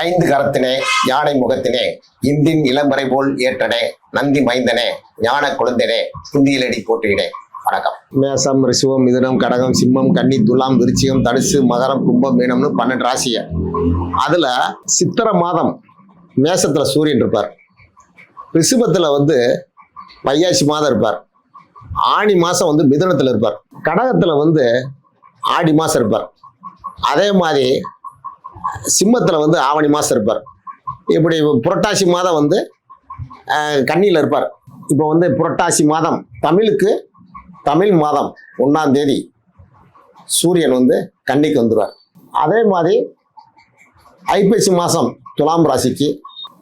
ஐந்து கரத்தினே யானை முகத்தினே இந்தின் இளம்பரை போல் ஏற்றனே நந்தி மைந்தனே ஞான குழந்தனே குந்தியிலடி போற்றினே. வணக்கம். மேசம் ரிசுவம் மிதுனம் கடகம் சிம்மம் கன்னி துலாம் விருச்சிகம் தனுசு மகரம் கும்பம் மீனம்னு பன்னெண்டு ராசிய அதுல சித்திர மாதம் மேசத்துல சூரியன் இருப்பார். ரிசுபத்துல வந்து பையாசி மாதம் இருப்பார். ஆணி மாசம் வந்து மிதுனத்துல இருப்பார். கடகத்துல வந்து ஆடி மாசம் இருப்பார். அதே மாதிரி சிம்மத்தில் வந்து ஆவணி மாதம் இருப்பார். இப்படி புரட்டாசி மாதம் வந்து கன்னியில் இருப்பார். இப்போ வந்து புரட்டாசி மாதம் தமிழுக்கு தமிழ் மாதம் ஒன்றாம் தேதி சூரியன் வந்து கன்னிக்கு வந்துடுவார் அதே மாதிரி ஐப்பசி மாதம் துலாம் ராசிக்கு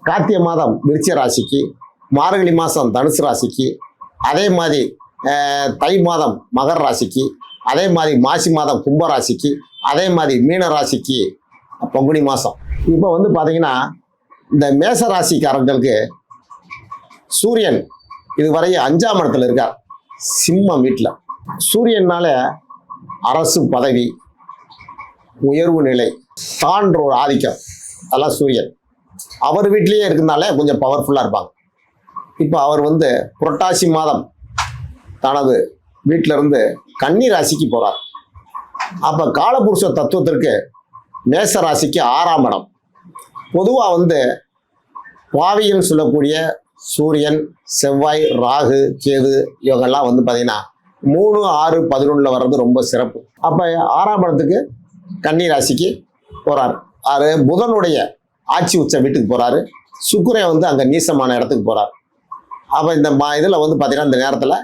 கார்த்திகை மாதம் விருச்ச ராசிக்கு மார்கழி மாதம் தனுசு ராசிக்கு அதே மாதிரி தை மாதம் மகர ராசிக்கு அதே மாதிரி மாசி மாதம் கும்ப ராசிக்கு அதே மாதிரி மீன ராசிக்கு பங்குனி மாதம் இப்போ வந்து பார்த்தீங்கன்னா இந்த மேச ராசிக்காரர்களுக்கு சூரியன் இதுவரை அஞ்சாம் இடத்துல இருக்கார். சிம்மம் வீட்டில் சூரியனால அரசு பதவி உயர்வு நிலை சான்றோர் ஆதிக்கம். அதெல்லாம் சூரியன். அவர் வீட்லேயே இருக்கிறதுனால கொஞ்சம் பவர்ஃபுல்லாக இருப்பாங்க. இப்போ அவர் வந்து புரட்டாசி மாதம் தனது வீட்டில இருந்து கன்னி ராசிக்கு போகிறார் அப்போ காலபுருஷ தத்துவத்திற்கு மேச ராசிக்கு ஆறாம் இடம். பொதுவாக வந்து பாவியன் சொல்லக்கூடிய சூரியன் செவ்வாய் ராகு கேது இவங்கெல்லாம் வந்து பார்த்தீங்கன்னா மூணு ஆறு பதினொன்றில் வர்றது ரொம்ப சிறப்பு. அப்போ ஆறாம் இடத்துக்கு கன்னி ராசிக்கு போகிறார் ஆறு புதனுடைய ஆட்சி உச்ச வீட்டுக்கு போகிறாரு சுக்கிரன் வந்து அங்கே நீசமான இடத்துக்கு போகிறார் அப்போ இந்த மா இதில் வந்து பார்த்தீங்கன்னா இந்த நேரத்தில்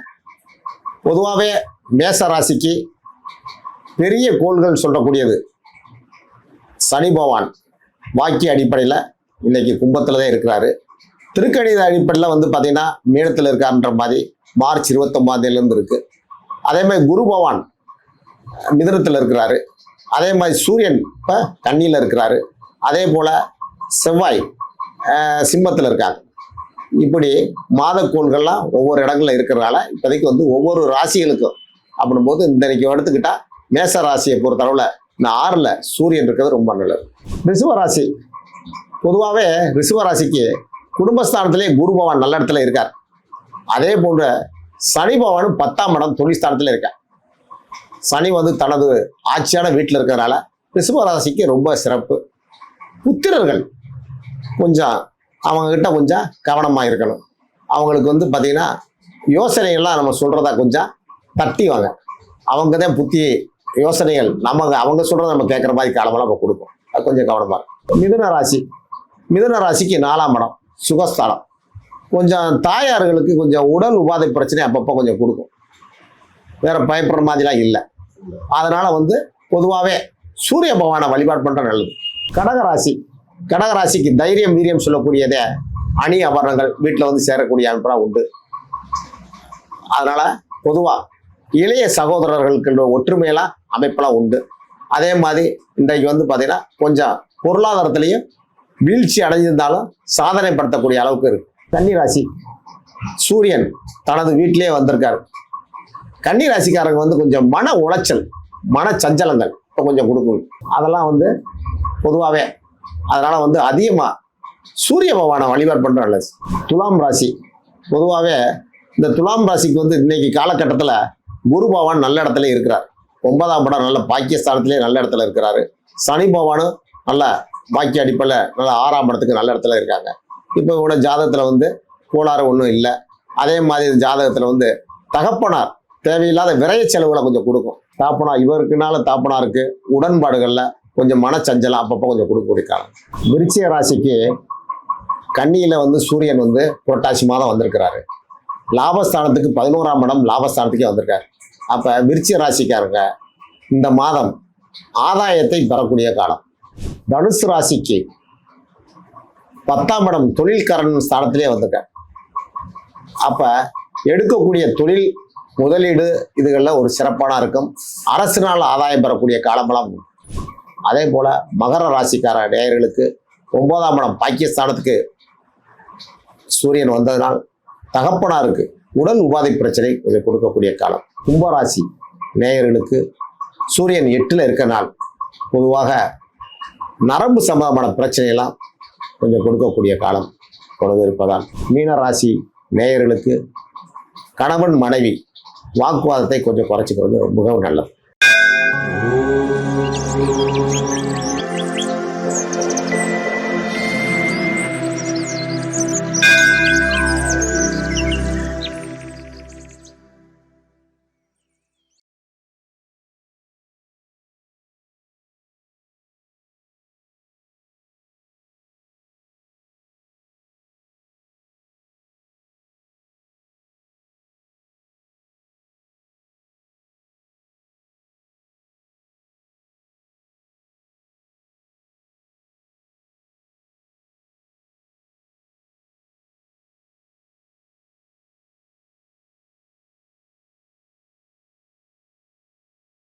பொதுவாகவே மேச ராசிக்கு பெரிய கோள்கள் சொல்லக்கூடியது சனி பகவான் வாக்கிய அடிப்படையில் இன்னைக்கு கும்பத்தில் தான் இருக்கிறாரு. திருக்கணித அடிப்படையில் வந்து பார்த்தீங்கன்னா மீனத்தில் இருக்கான்ற மாதிரி மார்ச் இருபத்தொம்பதாந்தேதியிலேருந்து இருக்குது அதே மாதிரி குரு பகவான் மிதனத்தில் இருக்கிறாரு. அதே மாதிரி சூரியன் இப்போ கண்ணியில் இருக்கிறாரு. அதே போல் செவ்வாய் சிம்மத்தில் இருக்காங்க. இப்படி மாதக்கோள்கள்லாம் ஒவ்வொரு இடங்கள்ல இருக்கிறனால இப்போதைக்கு வந்து ஒவ்வொரு ராசிகளுக்கும் அப்படின்போது இந்த இன்னைக்கு எடுத்துக்கிட்டால் மேச ராசியை பொறுத்தளவில் இந்த ஆறில் சூரியன் இருக்கிறது ரொம்ப நல்லது. ரிசுவராசி பொதுவாகவே ரிசுவராசிக்கு ராசிக்கு குடும்பஸ்தானத்திலே குரு பகவான் நல்ல இடத்துல இருக்கார். அதே போன்ற சனி பகவானும் பத்தாம் இடம் தொழில்ஸ்தானத்தில் இருக்கார். சனி வந்து தனது ஆட்சியான வீட்டில் இருக்கிறனால ரிசுவராசிக்கு ரொம்ப சிறப்பு. புத்திரர்கள் கொஞ்சம் அவங்கக்கிட்ட கொஞ்சம் கவனமாக இருக்கணும். அவங்களுக்கு வந்து பார்த்திங்கன்னா யோசனைகள்லாம் நம்ம சொல்கிறதா கொஞ்சம் தட்டிவாங்க அவங்க தான் புத்தி யோசனைகள் நம்ம அவங்க சொல்கிறத நம்ம கேட்குற மாதிரி காலமெல்லாம் நம்ம கொடுப்போம். அது கொஞ்சம் கவனமாக இருக்கும். மிதுன ராசி. மிதுன ராசிக்கு நாலாம் இடம் சுகஸ்தானம். கொஞ்சம் தாயார்களுக்கு கொஞ்சம் உடல் உபாதை பிரச்சனை அப்பப்போ கொஞ்சம் கொடுக்கும். வேற பயப்படுற மாதிரிலாம் இல்லை. அதனால் வந்து பொதுவாகவே சூரிய பகவானை வழிபாடு பண்ணுற நல்லது. கடகராசி கடகராசிக்கு தைரியம் வீரியம் சொல்லக்கூடியதே அணி ஆபரணங்கள் வீட்டில் வந்து சேரக்கூடிய அமைப்பெல்லாம் உண்டு. அதனால் பொதுவாக இளைய சகோதரர்களுக்குன்ற ஒற்றுமையெல்லாம் அமைப்பெல்லாம் உண்டு. அதே மாதிரி இன்றைக்கு வந்து பார்த்தீங்கன்னா கொஞ்சம் பொருளாதாரத்திலையும் வீழ்ச்சி அடைஞ்சிருந்தாலும் சாதனைப்படுத்தக்கூடிய அளவுக்கு இருக்கு. கன்னிராசி சூரியன் தனது வீட்டிலேயே வந்திருக்காரு. கன்னிராசிக்காரங்க வந்து கொஞ்சம் மன உளைச்சல் மன சஞ்சலங்கள் இப்போ கொஞ்சம் கொடுக்கும். அதெல்லாம் வந்து பொதுவாகவே அதனால் வந்து அதிகமாக சூரிய பகவானை வழிபாடு பண்ணுற துலாம் ராசி. பொதுவாகவே இந்த துலாம் ராசிக்கு வந்து இன்னைக்கு காலகட்டத்தில் குரு பகவான் நல்ல இடத்துல இருக்கிறார். ஒன்பதாம் படம் நல்ல பாக்கியஸ்தானத்திலே நல்ல இடத்துல இருக்கிறாரு. சனி பகவானும் நல்ல பாக்கிய அடிப்பில் நல்ல ஆறாம் படத்துக்கு நல்ல இடத்துல இருக்காங்க. இப்போ கூட ஜாதகத்தில் வந்து கோளாறு ஒன்றும் இல்லை. அதே மாதிரி ஜாதகத்தில் வந்து தகப்பனார் தேவையில்லாத விரைய செலவுகளை கொஞ்சம் கொடுக்கும். தாப்பனா இவருக்குனால தாப்பனாருக்கு உடன்பாடுகளில் கொஞ்சம் மனச்சஞ்சலம் அப்பப்போ கொஞ்சம் கொடுக்கக்கூடிய காலம் விருச்சிக ராசிக்கு கன்னியில் வந்து சூரியன் வந்து புரட்டாசி மாதம் வந்திருக்கிறாரு. லாபஸ்தானத்துக்கு பதினோராம் இடம் லாபஸ்தானத்துக்கே வந்திருக்காரு. அப்போ விருச்சிக ராசிக்காரங்க இந்த மாதம் ஆதாயத்தை பெறக்கூடிய காலம். தனுசு ராசிக்கு பத்தாம் இடம் தொழில்காரன் ஸ்தானத்திலே வந்திருக்கார். அப்போ எடுக்கக்கூடிய தொழில் முதலீடு இதுகளில் ஒரு சிறப்பான இருக்கும். அரசினால் ஆதாயம் பெறக்கூடிய காலமெல்லாம் அதே போல் மகர ராசிக்கார நேயர்களுக்கு ஒன்பதாம் இடம் பாக்கியஸ்தானத்துக்கு சூரியன் வந்ததினால் தகப்பனாருக்கு உடல் உபாதை பிரச்சனை கொஞ்சம் கொடுக்கக்கூடிய காலம். கும்பராசி நேயர்களுக்கு சூரியன் எட்டில் இருக்க நாள். பொதுவாக நரம்பு சம்பந்தமான பிரச்சனையெல்லாம் கொஞ்சம் கொடுக்கக்கூடிய காலம் தொடர்ந்து இருப்பதால் மீனராசி நேயர்களுக்கு கணவன் மனைவி வாக்குவாதத்தை கொஞ்சம் குறைச்சிக்கிறது மிகவும் நல்லது.